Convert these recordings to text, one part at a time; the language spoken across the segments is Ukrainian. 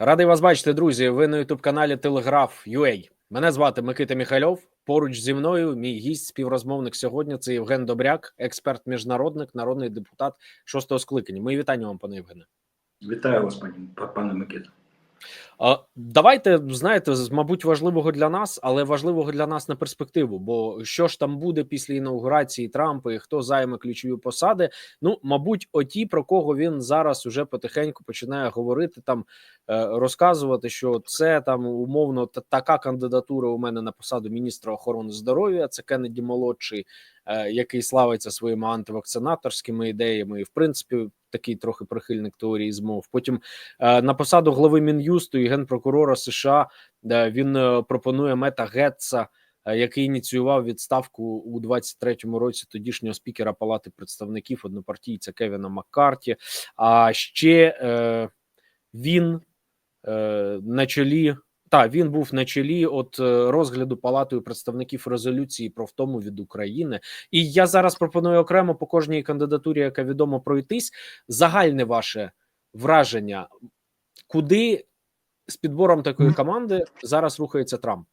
Радий вас бачити, друзі. Ви на ютуб каналі Телеграф UA. Мене звати Микита Міхальов. Поруч зі мною мій гість, співрозмовник сьогодні. Це Євген Добряк, експерт, міжнародник, народний депутат шостого скликання. Мої вітання вам, пане Євгене. Вітаю вас, пані пане Микита. Давайте знаєте, мабуть, важливого для нас, але важливого для нас на перспективу. Бо що ж там буде після інаугурації Трампа і хто займе ключові посади? Ну, мабуть, оті, про кого він зараз уже потихеньку починає говорити, там е, розказувати, що це там умовно така кандидатура у мене на посаду міністра охорони здоров'я. Це Кеннеді молодший, е, який славиться своїми антивакцинаторськими ідеями, і в принципі. Такий трохи прихильник теорії змов. Потім е, на посаду глави мін'юсту і генпрокурора США е, він е, пропонує Мета Гетца, який ініціював відставку у 23-му році тодішнього спікера Палати представників однопартійця Кевіна Маккарті. А ще він на чолі. Так, він був на чолі от е, розгляду палатою представників резолюції про втому від України, і я зараз пропоную окремо по кожній кандидатурі, яка відомо пройтись. Загальне ваше враження, куди з підбором такої команди зараз рухається Трамп?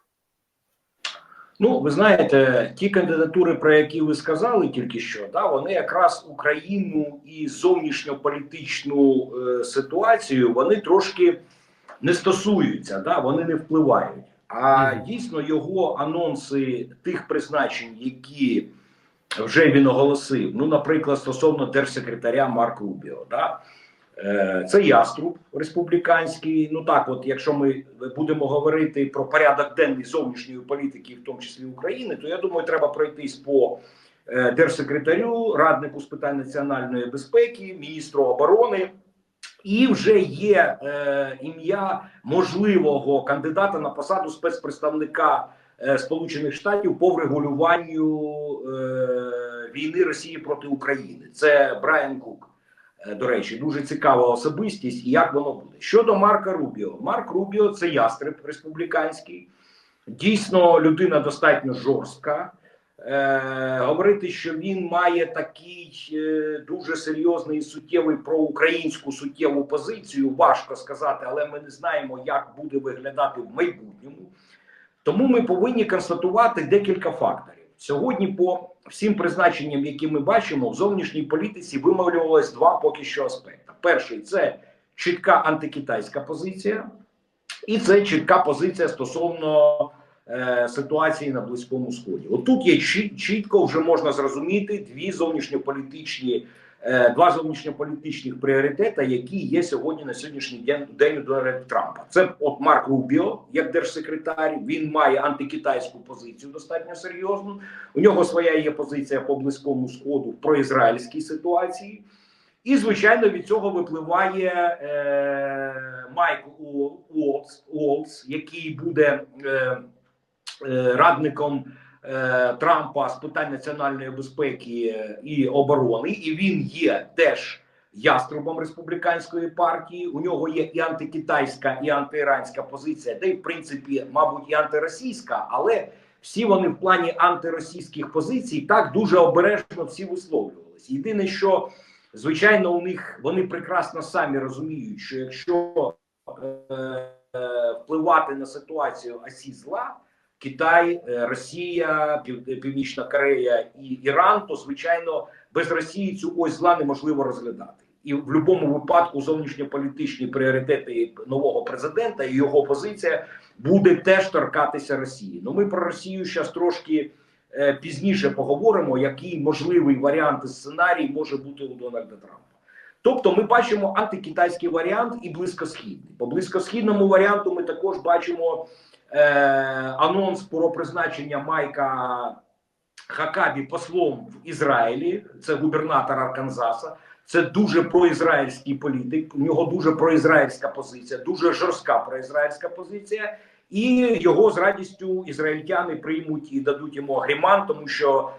Ну, ви знаєте, ті кандидатури, про які ви сказали тільки що, да, вони якраз Україну і зовнішньополітичну е, ситуацію вони трошки не стосуються, да, вони не впливають. А дійсно його анонси тих призначень, які вже він оголосив, ну, наприклад, стосовно держсекретаря Марк Рубіо, да, Е, Це яструб республіканський. Ну так, от якщо ми будемо говорити про порядок денний зовнішньої політики, в тому числі України, то я думаю, треба пройтись по е, держсекретарю, раднику з питань національної безпеки, міністру оборони. І вже є е, ім'я можливого кандидата на посаду спецпредставника е, Сполучених Штатів по врегулюванню е, війни Росії проти України. Це Брайан Кук. Е, До речі, дуже цікава особистість і як воно буде. Щодо Марка Рубіо, Марк Рубіо це ястреб республіканський, дійсно людина достатньо жорстка. Е, говорити, що він має такий е, дуже серйозний і суттєвий проукраїнську суттєву позицію, важко сказати, але ми не знаємо, як буде виглядати в майбутньому. Тому ми повинні констатувати декілька факторів. Сьогодні, по всім призначенням, які ми бачимо, в зовнішній політиці вимовлювалось два поки що аспекти. Перший це чітка антикитайська позиція, і це чітка позиція стосовно е, ситуації на Близькому Сході. Отут є чіт- чітко вже можна зрозуміти дві зовнішньополітичні. е, Два зовнішньополітичних пріоритети, які є сьогодні на сьогоднішній день день Дональда Трампа. Це от Марк Рубіо, як держсекретар. Він має антикитайську позицію достатньо серйозну. У нього своя є позиція по близькому сходу в проізраїльській ситуації. І, звичайно, від цього випливає е, Майк Уол- Уолтс, Уолтс, який буде е, радником е, Трампа з питань національної безпеки е, і оборони, і він є теж яструбом республіканської партії. У нього є і антикитайська, і антиіранська позиція, де, в принципі, мабуть, і антиросійська, але всі вони в плані антиросійських позицій так дуже обережно всі висловлювалися. Єдине, що звичайно, у них вони прекрасно самі розуміють, що якщо е, е, впливати на ситуацію осі зла, Китай, е, Росія, Пів- Північна Корея і Іран, то звичайно без Росії цю ось зла неможливо розглядати. І в будь-якому випадку зовнішньополітичні пріоритети нового президента і його позиція буде теж торкатися Росії. Ну ми про Росію зараз трошки е, пізніше поговоримо, який можливий варіант і сценарій може бути у Дональда Трампа. Тобто, ми бачимо антикитайський варіант і близькосхідний. По близькосхідному варіанту ми також бачимо е, анонс про призначення Майка Хакабі послом в Ізраїлі. Це губернатор Арканзаса. Це дуже проізраїльський політик. У нього дуже проізраїльська позиція, дуже жорстка проізраїльська позиція. І його з радістю ізраїльтяни приймуть і дадуть йому агріман, тому що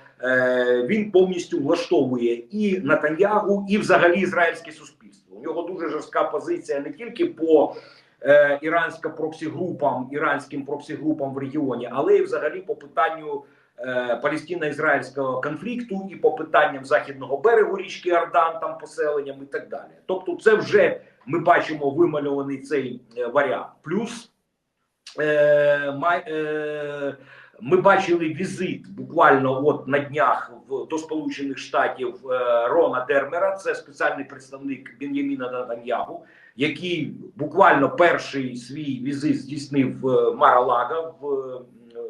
він повністю влаштовує і Натаньягу, і взагалі ізраїльське суспільство. У нього дуже жорстка позиція не тільки по е, ірансько проксі-групам, іранським проксі-групам в регіоні, але й взагалі по питанню е, палестино-ізраїльського конфлікту і по питанням західного берегу річки Ордан, там поселенням і так далі. Тобто, це вже ми бачимо вимальований цей е, варіант. Плюс е, май, е, ми бачили візит буквально от на днях в до Сполучених Штатів е, Рона Дермера, це спеціальний представник Бен'яміна Натаньягу, який буквально перший свій візит здійснив в Мара-Лаго в е,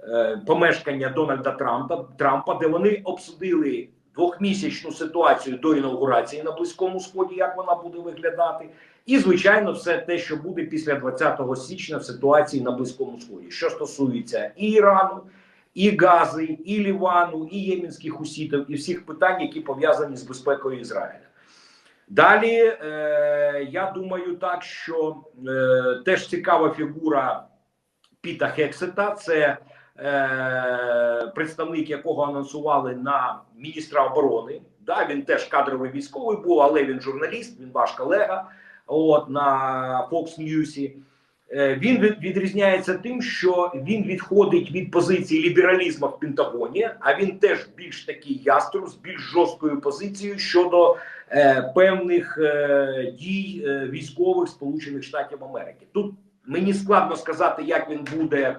е, помешкання Дональда Трампа, Трампа, де вони обсудили двохмісячну ситуацію до інаугурації на Близькому Сході, як вона буде виглядати, і звичайно, все те, що буде після 20 січня в ситуації на Близькому Сході, що стосується і Ірану, і Гази, і Лівану, і ємінських хусітів, і всіх питань, які пов'язані з безпекою Ізраїля. Далі е, я думаю, так що е, теж цікава фігура Піта Хексета, це е, представник, якого анонсували на міністра оборони. Да, він теж кадровий військовий був, але він журналіст, він ваш колега. От на Fox News. Е, Він від- відрізняється тим, що він відходить від позиції лібералізму в Пентагоні, а він теж більш такий яструб з більш жорсткою позицією щодо е, певних е, дій е, військових Сполучених Штатів Америки. Тут мені складно сказати, як він буде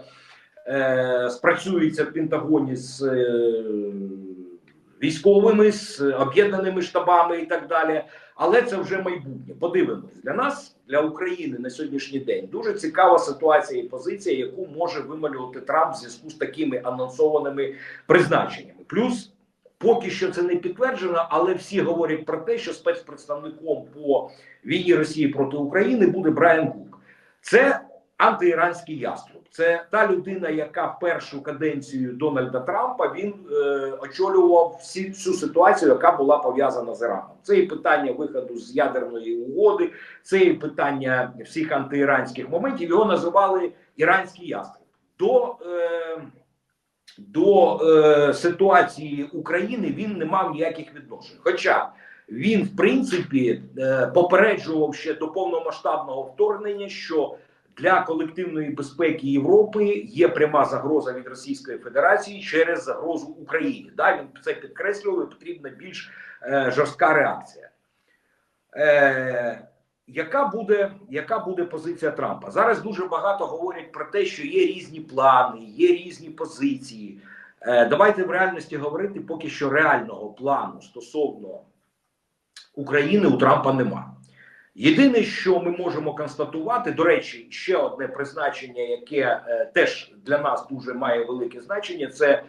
е, спрацюється в Пентагоні з е, військовими, з об'єднаними штабами і так далі. Але це вже майбутнє. Подивимось для нас, для України на сьогоднішній день дуже цікава ситуація і позиція, яку може вималювати Трамп в зв'язку з такими анонсованими призначеннями. Плюс поки що це не підтверджено, але всі говорять про те, що спецпредставником по війні Росії проти України буде Брайан Гук. Це антиіранський яструб. Це та людина, яка першу каденцію Дональда Трампа він е, очолював всі всю ситуацію, яка була пов'язана з Іраном. Це і питання виходу з ядерної угоди, це і питання всіх антиіранських моментів. Його називали іранський яструб. До е, до е, ситуації України він не мав ніяких відношень. Хоча він, в принципі, е, попереджував ще до повномасштабного вторгнення, що для колективної безпеки Європи є пряма загроза від Російської Федерації через загрозу Україні. Да, він це підкреслював. Потрібна більш е, жорстка реакція. Е, яка буде, яка буде позиція Трампа? Зараз дуже багато говорять про те, що є різні плани, є різні позиції. Е, давайте в реальності говорити, поки що реального плану стосовно України у Трампа нема. Єдине, що ми можемо констатувати, до речі, ще одне призначення, яке е, теж для нас дуже має велике значення, це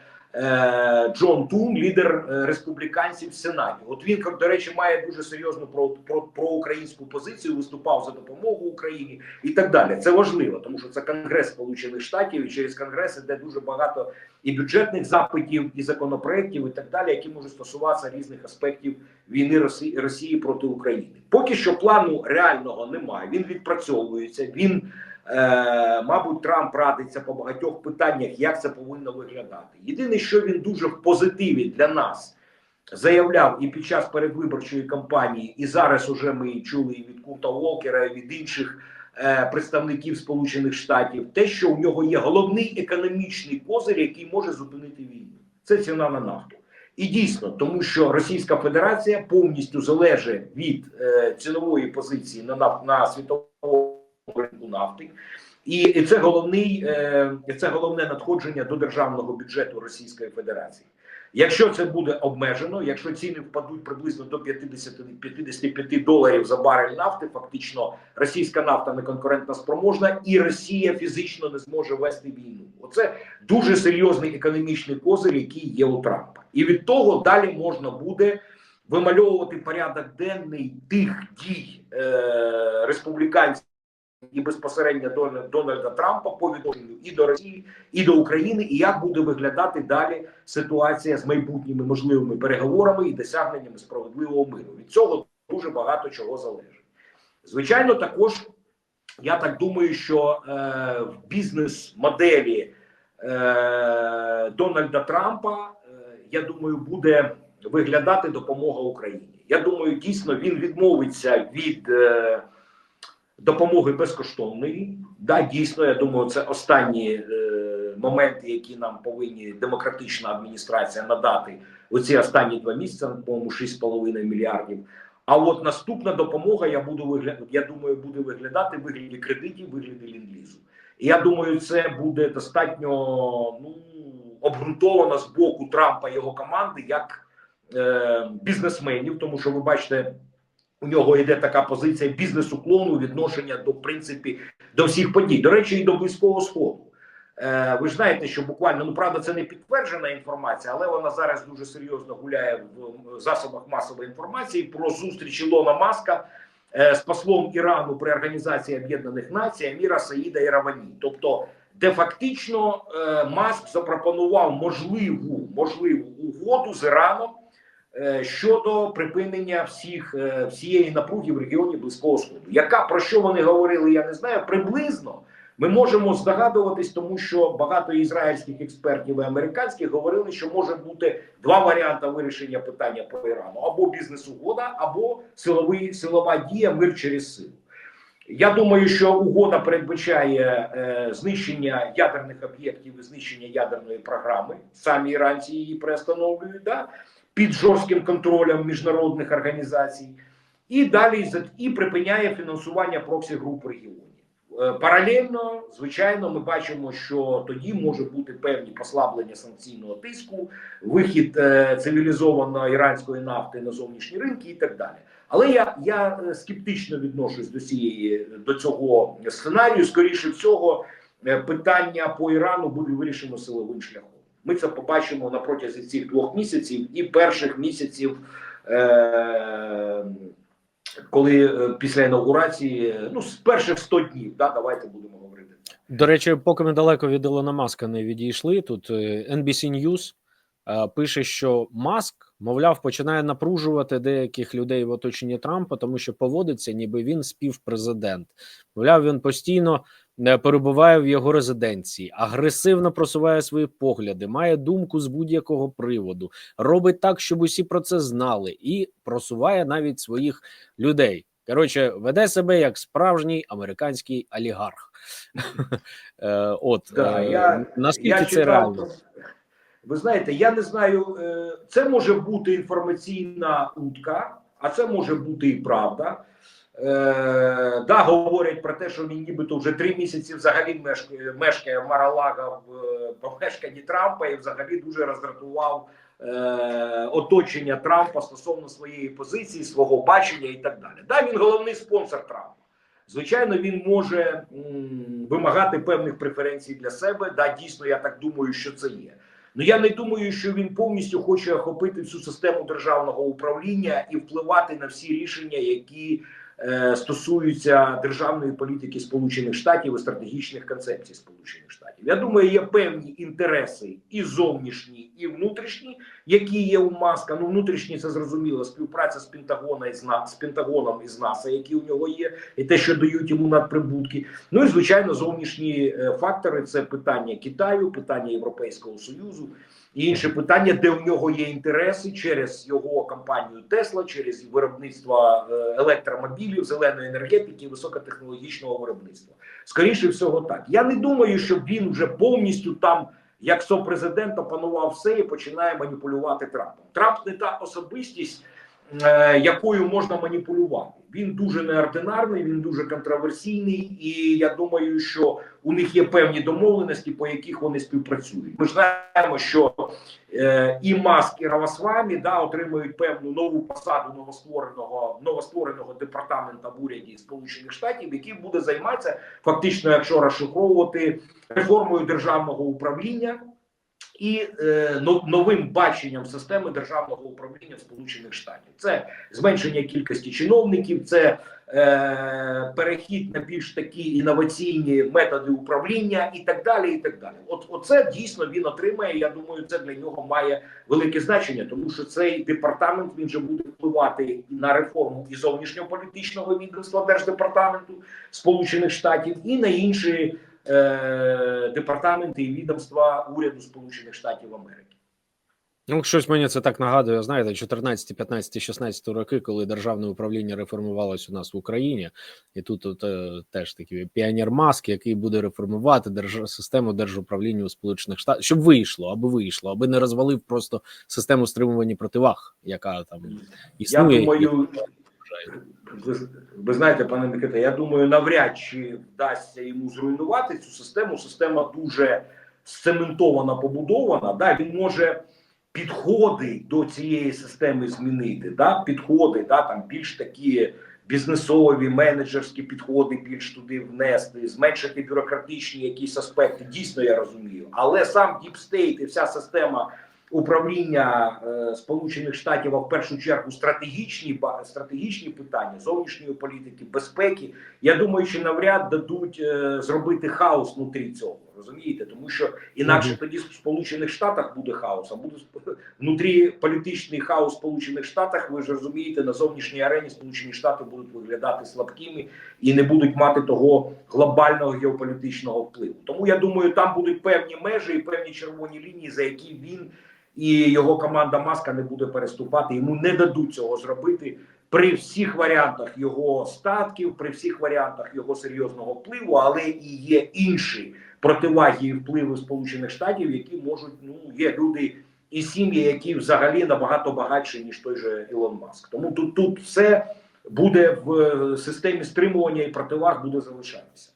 Джон Тун, лідер е, республіканців в Сенаті. От він, до речі, має дуже серйозну про, про, проукраїнську позицію, виступав за допомогу Україні і так далі. Це важливо, тому що це Конгрес Сполучених Штатів, і через Конгрес іде дуже багато і бюджетних запитів, і законопроєктів, і так далі, які можуть стосуватися різних аспектів війни Росії, Росії проти України. Поки що плану реального немає. Він відпрацьовується. Він, е, мабуть, Трамп радиться по багатьох питаннях, як це повинно виглядати. Єдине, що він дуже в позитиві для нас заявляв і під час передвиборчої кампанії, і зараз уже ми чули і від Курта Волкера, і від інших. е, Представників Сполучених Штатів, те, що у нього є головний економічний козир, який може зупинити війну, це ціна на нафту. І дійсно, тому що Російська Федерація повністю залежить від е, цінової позиції на нафт на світовому ринку нафти, і, це головний е, це головне надходження до державного бюджету Російської Федерації. Якщо це буде обмежено, якщо ціни впадуть приблизно до 50 55 доларів за барель нафти, фактично російська нафта не конкурентна спроможна, і Росія фізично не зможе вести війну. Оце дуже серйозний економічний козир, який є у Трампа, і від того далі можна буде вимальовувати порядок денний тих дій е, республіканців і безпосередньо до Дональда Трампа по відношенню і до Росії, і до України, і як буде виглядати далі ситуація з майбутніми можливими переговорами і досягненнями справедливого миру. Від цього дуже багато чого залежить. Звичайно, також я так думаю, що е, в бізнес-моделі е, Дональда Трампа, е, я думаю, буде виглядати допомога Україні. Я думаю, дійсно він відмовиться від е, допомоги безкоштовної. Да, дійсно, я думаю, це останні е, моменти, які нам повинні демократична адміністрація надати оці останні два місяці, по-моєму, 6,5 мільярдів. А от наступна допомога, я буду виглядати, я думаю, буде виглядати в вигляді кредитів, вигляді ліндлізу. І я думаю, це буде достатньо ну обґрунтовано з боку Трампа і його команди як е, бізнесменів, тому що ви бачите, у нього йде така позиція бізнес-уклону відношення до принципі до всіх подій. До речі, і до близького сходу. Е, ви ж знаєте, що буквально ну правда, це не підтверджена інформація, але вона зараз дуже серйозно гуляє в засобах масової інформації про зустріч Ілона Маска е, з послом Ірану при організації Об'єднаних Націй Аміра Саїда Іравані. Тобто, де фактично е, Маск запропонував можливу можливу угоду з Іраном щодо припинення всіх е, всієї напруги в регіоні Близького Сходу. Яка про що вони говорили? Я не знаю. Приблизно ми можемо здогадуватись, тому що багато ізраїльських експертів і американських говорили, що може бути два варіанти вирішення питання по Ірану: або бізнес-угода, або силовий силова дія мир через силу. Я думаю, що угода передбачає е, знищення ядерних об'єктів і знищення ядерної програми. Самі іранці її приостановлюють да, під жорстким контролем міжнародних організацій, і далі і припиняє фінансування проксі груп в регіоні. Е, Паралельно, звичайно, ми бачимо, що тоді може бути певні послаблення санкційного тиску, вихід е, цивілізованої іранської нафти на зовнішні ринки і так далі. Але я, я е, скептично відношусь до цієї до цього сценарію. Скоріше всього, питання по Ірану буде вирішено силовим шляхом. Ми це побачимо на протязі цих двох місяців і перших місяців. Е- коли е, після інаугурації, е, ну з перших 100 днів, да, давайте будемо говорити. До речі, поки ми далеко від Ілона Маска не відійшли, тут NBC News пише, що Маск, мовляв, починає напружувати деяких людей в оточенні Трампа, тому що поводиться, ніби він співпрезидент. Мовляв, він постійно перебуває в його резиденції, агресивно просуває свої погляди, має думку з будь-якого приводу, робить так, щоб усі про це знали, і просуває навіть своїх людей. Коротше, веде себе як справжній американський олігарх. Е, От е, наскільки це реально? Ви знаєте, я не знаю, е, це може бути інформаційна утка, а це може бути і правда. Е, да, говорять про те, що він нібито вже три місяці взагалі мешкає, мешкає Маралага в помешканні Трампа і взагалі дуже роздратував е, оточення Трампа стосовно своєї позиції, свого бачення і так далі. Да, він головний спонсор Трампа. Звичайно, він може м, вимагати певних преференцій для себе. Да, дійсно, я так думаю, що це є. Ну я не думаю, що він повністю хоче охопити всю систему державного управління і впливати на всі рішення, які стосуються державної політики Сполучених Штатів і стратегічних концепцій Сполучених Штатів. Я думаю, є певні інтереси і зовнішні, і внутрішні, які є у Маска. Ну, внутрішні це зрозуміло, співпраця з Пентагона і з з Пентагоном і з НАСА, які у нього є, і те, що дають йому надприбутки. Ну і звичайно, зовнішні е, фактори це питання Китаю, питання Європейського Союзу інше питання, де у нього є інтереси через його компанію Тесла, через виробництво е, електромобілів, зеленої енергетики, високотехнологічного виробництва. Скоріше всього, так я не думаю, що він вже повністю там. Як сопрезидент опанував все і починає маніпулювати Трампом. Трамп не та особистість, е, якою можна маніпулювати. Він дуже неординарний, він дуже контроверсійний, і я думаю, що у них є певні домовленості, по яких вони співпрацюють. Ми знаємо, що е, і Маск, і Равасвамі да, отримують певну нову посаду новоствореного новоствореного департамента в уряді Сполучених Штатів, який буде займатися фактично, якщо розшифровувати реформою державного управління і е, новим баченням системи державного управління Сполучених Штатів. Це зменшення кількості чиновників, це е, перехід на більш такі інноваційні методи управління і так далі. І так далі. От оце дійсно він отримає. Я думаю, це для нього має велике значення, тому що цей департамент він же буде впливати на реформу і зовнішньополітичного відомства держдепартаменту Сполучених Штатів і на інші е, департаменти і відомства уряду Сполучених Штатів Америки. Ну, щось мені це так нагадує, знаєте, 14, 15, 16 роки, коли державне управління реформувалось у нас в Україні, і тут от, е, теж такий піонер Маск, який буде реформувати держ... систему держуправління у Сполучених Штатах, щоб вийшло, аби вийшло, аби не розвалив просто систему стримування противаг, яка там існує. Я думаю? Ви, ви знаєте, пане Микита, я думаю, навряд чи вдасться йому зруйнувати цю систему. Система дуже сцементована, побудована. Да, він може підходи до цієї системи змінити. Да, підходи, да, там більш такі бізнесові, менеджерські підходи більш туди внести, зменшити бюрократичні якісь аспекти. Дійсно, я розумію. Але сам діпстейт і вся система управління е, Сполучених Штатів, а в першу чергу стратегічні стратегічні питання зовнішньої політики, безпеки. Я думаю, що навряд дадуть е, зробити хаос внутрі цього. Розумієте, тому що інакше Мгм. тоді в Сполучених Штатах буде хаос, а буде внутрі політичний хаос в Сполучених Штатах. Ви ж розумієте, на зовнішній арені Сполучені Штати будуть виглядати слабкими і не будуть мати того глобального геополітичного впливу. Тому я думаю, там будуть певні межі і певні червоні лінії, за які він і його команда Маска не буде переступати. Йому не дадуть цього зробити при всіх варіантах його статків, при всіх варіантах його серйозного впливу, але і є інші противаги і впливи Сполучених Штатів, які можуть ну є люди і сім'ї, які взагалі набагато багатші ніж той же Ілон Маск. Тому тут тут все буде в е, системі стримування і противаг буде залишатися.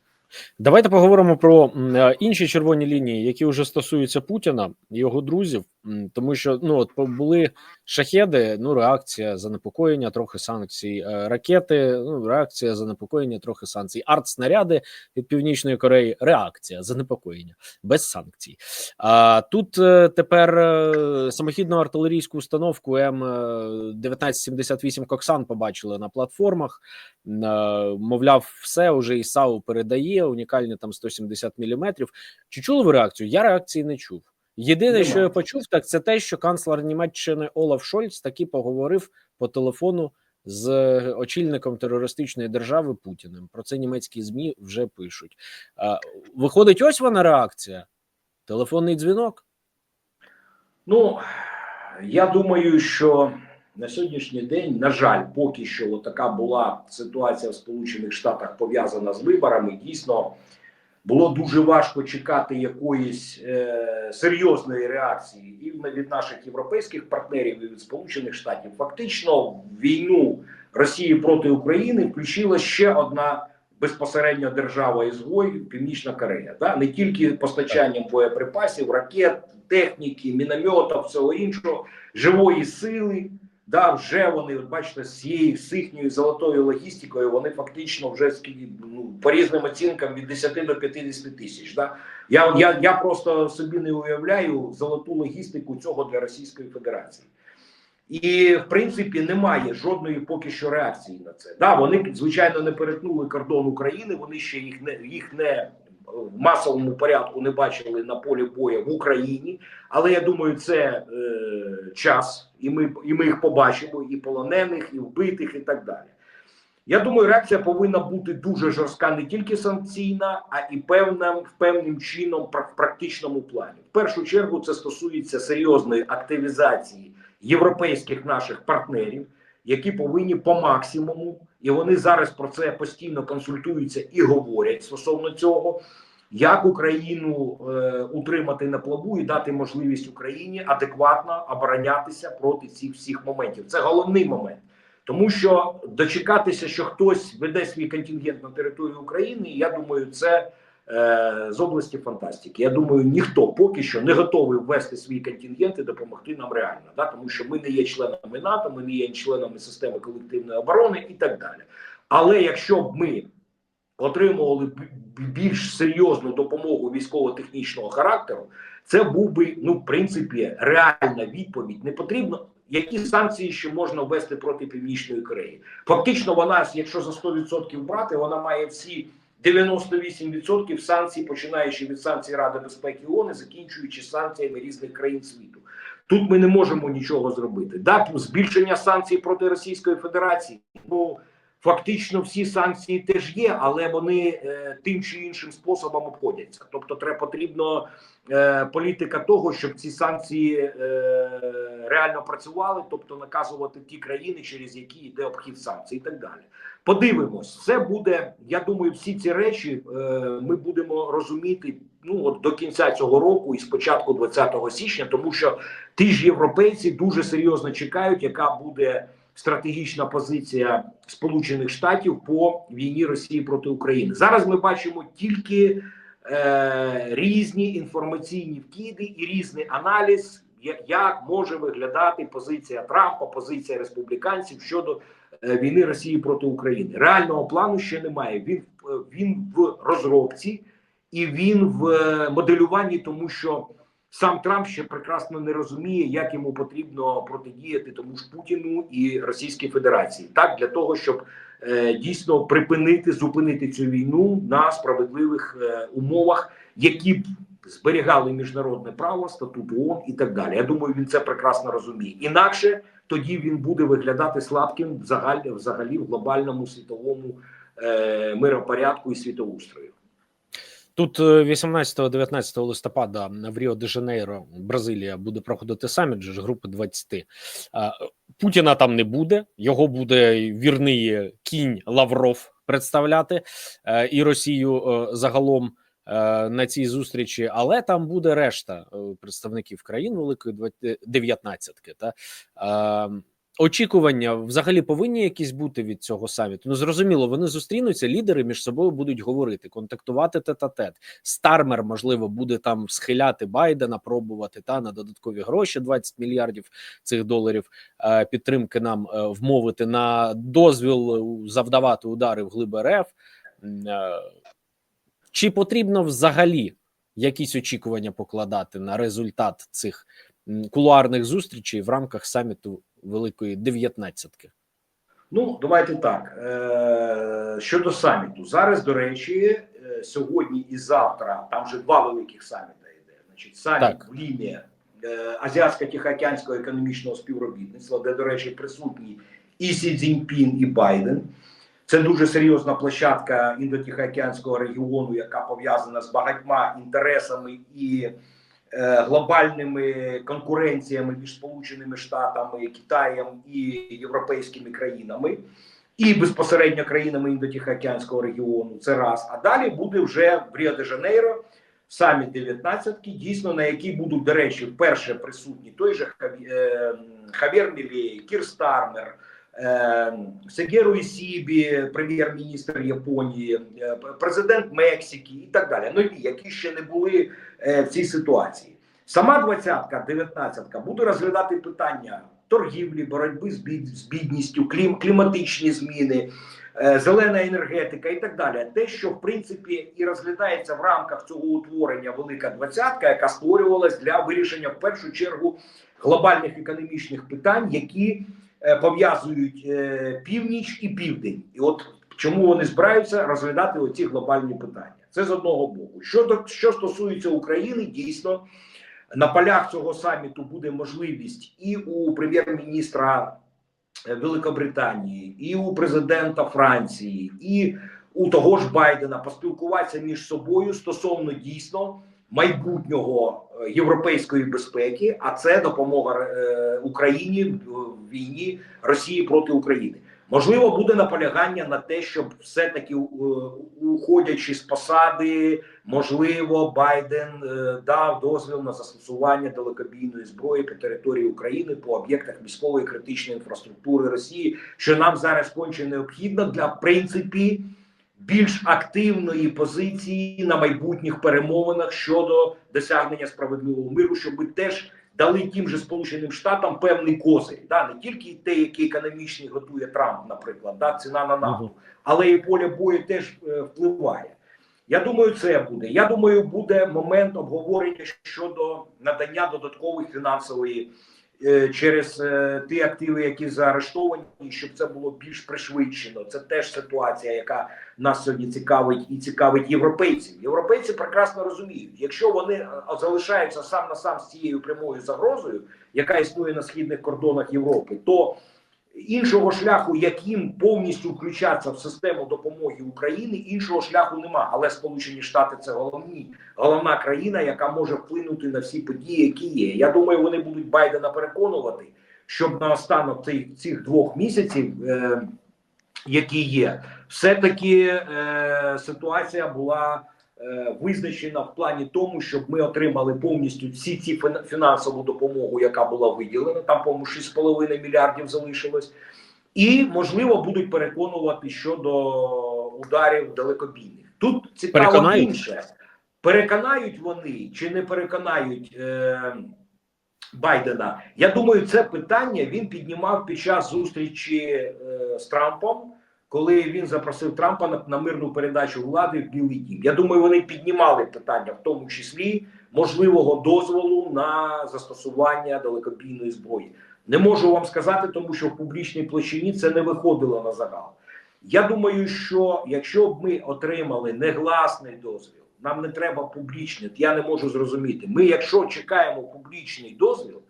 Давайте поговоримо про е, інші червоні лінії, які вже стосуються Путіна і його друзів, тому що ну от були шахеди, ну реакція занепокоєння, трохи санкцій, е, ракети, ну реакція занепокоєння, трохи санкцій, артснаряди від північної Кореї, реакція занепокоєння без санкцій. А тут е, тепер е, самохідну артилерійську установку М 1978 Коксан побачили на платформах. Мовляв, все уже і САУ передає унікальні там 170 міліметрів. Чи чули ви реакцію? Я реакції не чув. Єдине, Нема. що я почув, так це те, що канцлер Німеччини Олаф Шольц таки поговорив по телефону з очільником терористичної держави Путіним. Про це німецькі змі вже пишуть. Е, Виходить, ось вона реакція. Телефонний дзвінок. Ну я думаю, що на сьогоднішній день, на жаль, поки що така була ситуація в Сполучених Штатах пов'язана з виборами. Дійсно було дуже важко чекати якоїсь е, серйозної реакції і від наших європейських партнерів, і від Сполучених Штатів. Фактично, в війну Росії проти України включила ще одна безпосередньо держава ізгой Північна Корея. Да? Не тільки постачанням боєприпасів, ракет, техніки, мінометів, всього іншого, живої сили. Да, вже вони, бачите, з цією з їхньою золотою логістикою, вони фактично вже ну, по різним оцінкам від 10 до 50 тисяч. Да? Я, я, я просто собі не уявляю золоту логістику цього для Російської Федерації. І в принципі немає жодної поки що реакції на це. Да, вони звичайно не перетнули кордон України. Вони ще їх не їх не в масовому порядку не бачили на полі бою в Україні. Але я думаю, це е, час, і ми і ми їх побачимо, і полонених, і вбитих, і так далі. Я думаю, реакція повинна бути дуже жорстка, не тільки санкційна, а і певним певним чином в практичному плані. В першу чергу це стосується серйозної активізації європейських наших партнерів, які повинні по максимуму, і вони зараз про це постійно консультуються і говорять стосовно цього. Як Україну е, утримати на плаву і дати можливість Україні адекватно оборонятися проти цих всіх моментів? Це головний момент, тому що дочекатися, що хтось веде свій контингент на територію України, я думаю, це з області фантастики. Я думаю, ніхто поки що не готовий ввести свій контингент і допомогти нам реально, да? тому що ми не є членами НАТО, ми не є членами системи колективної оборони і так далі. Але якщо б ми отримували більш серйозну допомогу військово-технічного характеру, це був би ну в принципі реальна відповідь. Не потрібно. Які санкції ще можна ввести проти Північної Кореї? Фактично, вона, якщо за 100% брати, вона має всі 98% санкцій, починаючи від санкцій Ради безпеки ООН, закінчуючи санкціями різних країн світу. Тут ми не можемо нічого зробити. Да, збільшення санкцій проти Російської Федерації. Ну фактично всі санкції теж є, але вони е, тим чи іншим способом обходяться. Тобто, треба потрібно е, політика того, щоб ці санкції е, реально працювали, тобто наказувати ті країни, через які йде обхід санкцій, і так далі. Подивимось, це буде. Я думаю, всі ці речі е, ми будемо розуміти. Ну от до кінця цього року і спочатку 20 січня, тому що ті ж європейці дуже серйозно чекають, яка буде стратегічна позиція Сполучених Штатів по війні Росії проти України. Зараз ми бачимо тільки е, різні інформаційні вкиди і різний аналіз, як може виглядати позиція Трампа, позиція республіканців щодо е, війни Росії проти України. Реального плану ще немає. Він е, він в розробці і він в моделюванні, тому що сам Трамп ще прекрасно не розуміє, як йому потрібно протидіяти тому ж Путіну і Російській Федерації, так для того, щоб дійсно припинити зупинити цю війну на справедливих е, умовах, які б зберігали міжнародне право, статут ООН і так далі. Я думаю, він це прекрасно розуміє. Інакше тоді він буде виглядати слабким взагалі, взагалі в глобальному світовому е, миропорядку і світоустрою. Тут е, 18-19 листопада в Ріо де Жанейро, Бразилія, буде проходити саміт ж групи 20. Е, Путіна там не буде, його буде вірний кінь Лавров представляти е, і Росію е, загалом е, на цій зустрічі, але там буде решта е, представників країн Великої дев'ятнадцятки. Та е, очікування взагалі повинні якісь бути від цього саміту. Ну зрозуміло, вони зустрінуться, лідери між собою будуть говорити, контактувати тет-а-тет. Стармер, можливо, буде там схиляти Байдена, пробувати та на додаткові гроші 20 мільярдів цих доларів е, підтримки нам е, вмовити на дозвіл е, завдавати удари в глиб РФ. Чи потрібно взагалі якісь очікування покладати на результат цих кулуарних зустрічей в рамках саміту Великої дев'ятнадцятки? Ну, давайте так. Е, щодо саміту, зараз, до речі, е, сьогодні і завтра там вже два великих саміта йде. Значить, саміт Так. в Лімі е, Азіатсько-Тихоокеанського економічного співробітництва, де, до речі, присутні і Сі Цзіньпін, і Байден. Це дуже серйозна площадка індотихоокеанського регіону, яка пов'язана з багатьма інтересами і глобальними конкуренціями між Сполученими Штатами, Китаєм і європейськими країнами, і безпосередньо країнами індотихоокеанського регіону. Це раз. А далі буде вже в Ріо-де-Жанейро саміт 19 дійсно на якій будуть, до речі, вперше присутні той же е, Хавєр Мілей, Кір Стармер. Е, Сегеру Ісібі, прем'єр-міністр Японії, е, президент Мексики і так далі. Нові, які ще не були е, в цій ситуації. Сама двадцятка, дев'ятнадцятка буде розглядати питання торгівлі, боротьби з, бід, з бідністю, клім, кліматичні зміни, е, зелена енергетика і так далі. Те, що в принципі і розглядається в рамках цього утворення Велика Двадцятка, яка створювалась для вирішення в першу чергу глобальних економічних питань, які пов'язують е, північ і південь. І от чому вони збираються розглядати оці глобальні питання? Це з одного боку. Щодо що стосується України, дійсно на полях цього саміту буде можливість і у прем'єр-міністра е, Великобританії, і у президента Франції, і у того ж Байдена поспілкуватися між собою стосовно дійсно майбутнього е, європейської безпеки, а це допомога е, Україні в війні Росії проти України. Можливо, буде наполягання на те, щоб все-таки е, уходячи з посади, можливо, Байден дав дозвіл на застосування далекобійної зброї по території України по об'єктах військової критичної інфраструктури Росії, що нам зараз конче необхідно для в принципі більш активної позиції на майбутніх перемовинах щодо досягнення справедливого миру, щоб ми теж дали тим же Сполученим Штатам певний козир, да не тільки те, які економічні готує Трамп, наприклад, да ціна на нафту, але і поле бою теж е, впливає. Я думаю, це буде. Я думаю, буде момент обговорення щодо надання додаткової фінансової через е, ті активи, які заарештовані, щоб це було більш пришвидшено. Це теж ситуація, яка нас сьогодні цікавить і цікавить європейців. Європейці прекрасно розуміють, якщо вони е, залишаються сам на сам з цією прямою загрозою, яка існує на східних кордонах Європи, то іншого шляху, яким повністю включатися в систему допомоги України, іншого шляху нема. Але Сполучені Штати це головні головна країна, яка може вплинути на всі події, які є. Я думаю, вони будуть Байдена переконувати, щоб на останок цих, цих двох місяців, е, які є, все таки е, ситуація була визначена в плані тому, щоб ми отримали повністю всі ці фінансову допомогу, яка була виділена. Там, по-моєму, 6,5 мільярдів залишилось. І можливо будуть переконувати щодо ударів далекобійних. Тут цікаво Переконають? інше. Переконають вони чи не переконають е, Байдена? Я думаю, це питання він піднімав під час зустрічі е, з Трампом, коли він запросив Трампа на, на мирну передачу влади в Білий Дім. Я думаю, вони піднімали питання, в тому числі можливого дозволу на застосування далекобійної зброї. Не можу вам сказати, тому що в публічній площині це не виходило на загал. Я думаю, що якщо б ми отримали негласний дозвіл, нам не треба публічний, я не можу зрозуміти. Ми, якщо чекаємо публічний дозвіл,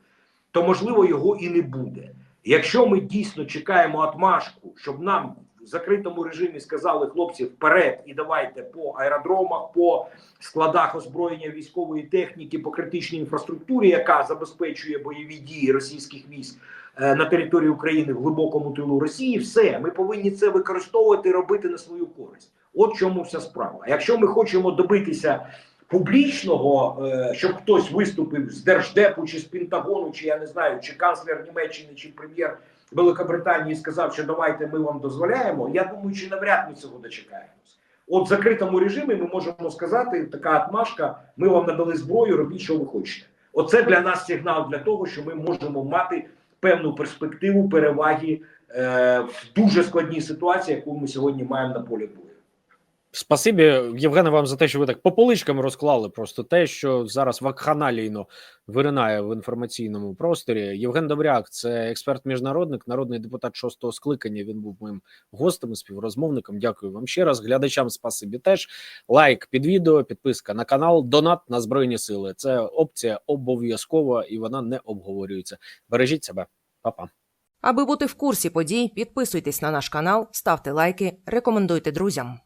то можливо його і не буде. Якщо ми дійсно чекаємо отмашку, щоб нам закритому режимі сказали хлопці вперед і давайте по аеродромах, по складах озброєння військової техніки, по критичній інфраструктурі, яка забезпечує бойові дії російських військ е, на території України в глибокому тилу Росії, все ми повинні це використовувати робити на свою користь. От чому вся справа. Якщо ми хочемо добитися публічного, е, щоб хтось виступив з держдепу чи з Пентагону, чи я не знаю, чи канцлер Німеччини, чи прем'єр Великобританії сказав, що давайте ми вам дозволяємо. Я думаю, чи навряд ми цього дочекаємось. От в закритому режимі ми можемо сказати, така отмашка, ми вам надали зброю, робіть, що ви хочете. Оце для нас сигнал для того, що ми можемо мати певну перспективу переваги е, в дуже складній ситуації, яку ми сьогодні маємо на полі бою. Спасибі, Євгене, вам за те, що ви так по поличкам розклали просто те, що зараз вакханалійно виринає в інформаційному просторі. Євген Добряк, це експерт-міжнародник, народний депутат шостого скликання. Він був моїм гостем співрозмовником. Дякую вам ще раз. Глядачам спасибі теж. Лайк під відео, підписка на канал, донат на збройні сили. Це опція обов'язкова і вона не обговорюється. Бережіть себе, Па-па. Аби бути в курсі подій, підписуйтесь на наш канал, ставте лайки, рекомендуйте друзям.